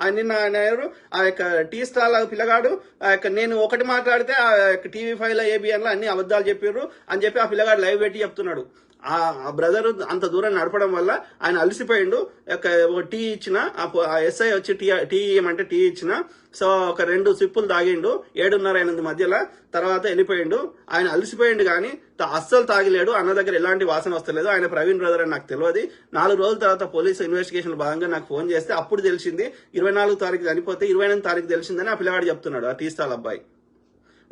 ఆయన నిన్న ఆయన ఎవరు ఆ యొక్క టీ స్టాల్ పిల్లగాడు ఆ యొక్క నేను ఒకటి మాట్లాడితే ఆ యొక్క టీవీ ఫైవ్లో ఏబిఎన్లో అన్ని అబద్ధాలు చెప్పారు అని చెప్పి ఆ పిల్లగాడు లైవ్ పెట్టి చెప్తున్నాడు. ఆ బ్రదర్ అంత దూరం నడపడం వల్ల ఆయన అలసిపోయిండు. ఒక టీ ఇచ్చిన ఆ ఎస్ఐ వచ్చి టీ టీ ఇవ్వమంటే టీ ఇచ్చిన. సో ఒక రెండు సిప్పులు తాగిండు. ఏడున్నర ఎనిమిది మధ్యలో తర్వాత వెళ్ళిపోయిండు. ఆయన అలసిపోయిండు కానీ అస్సలు తాగిలేడు. అన్న దగ్గర ఎలాంటి వాసన వస్తలేదు. ఆయన ప్రవీణ్ బ్రదర్ అని నాకు తెలియదు నాలుగు రోజుల తర్వాత పోలీసు ఇన్వెస్టిగేషన్ భాగంగా నాకు ఫోన్ చేస్తే అప్పుడు తెలిసింది ఇరవై నాలుగు తారీఖు చనిపోతే ఇరవై ఎనిమిది తారీఖు తెలిసిందని ఆ పిల్లవాడు చెప్తున్నాడు ఆ టీ స్టాల్ అబ్బాయి.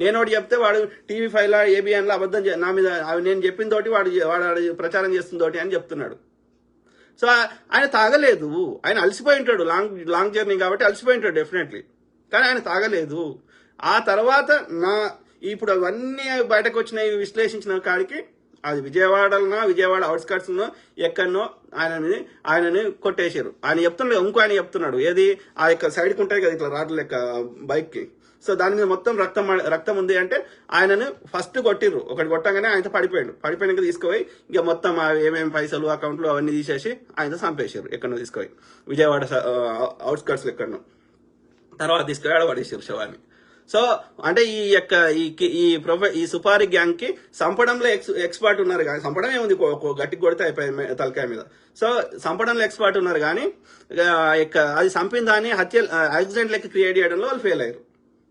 నేను ఒకటి చెప్తే వాడు టీవీ ఫైవ్ లా ఏబిఎన్లో అబద్ధం చే- నా మీద నేను చెప్పిన తోటి వాడు వాడు ప్రచారం చేస్తున్న తోటి అని చెప్తున్నాడు. సో ఆయన తాగలేదు. ఆయన అలసిపోయి ఉంటాడు. లాంగ్ లాంగ్ జర్నీ కాబట్టి అలసిపోయి ఉంటాడు డెఫినెట్లీ కానీ ఆయన తాగలేదు. ఆ తర్వాత నా ఇప్పుడు అవన్నీ బయటకు వచ్చినాయి విశ్లేషించిన కాడికి అది విజయవాడలో విజయవాడ అవుట్స్కట్స్ ఎక్కడనో ఆయనని ఆయనని కొట్టేశారు. ఆయన చెప్తున్నాడు ఇంకో ఆయన చెప్తున్నాడు. ఏది? ఆ యొక్క సైడ్కి ఉంటాయి కదా ఇట్లా రాడ్ల లెక్క బైక్కి. సో దాని మీద మొత్తం రక్తం రక్తం ఉంది అంటే ఆయనను ఫస్ట్ కొట్టిర్రు. ఒకటి కొట్టగానే ఆయనతో పడిపోయాడు. పడిపోయినాక తీసుకుపోయి ఇక మొత్తం ఏమేమి పైసలు అకౌంట్లు అవన్నీ తీసేసి ఆయనతో చంపేశారు ఎక్కడో తీసుకుపోయి. విజయవాడ అవుట్స్కట్స్ ఎక్కడనో. తర్వాత తీసుకుపోయాడు ఆడ పడేసారు శవాన్ని. సో అంటే ఈ యొక్క ఈ ప్రొఫై ఈ ప్రొఫె ఈ సుపారి గ్యాంగ్కి సంపడంలో ఎక్స్ ఎక్స్పర్ట్ ఉన్నారు కానీ సంపడం ఏముంది గట్టి కొడితే అయిపోయి తలకాయ మీద. సో సంపడంలో ఎక్స్పర్ట్ ఉన్నారు కానీ యొక్క అది చంపిన దాన్ని హత్య యాక్సిడెంట్ లెక్క క్రియేట్ చేయడంలో వాళ్ళు ఫెయిల్ అయ్యారు.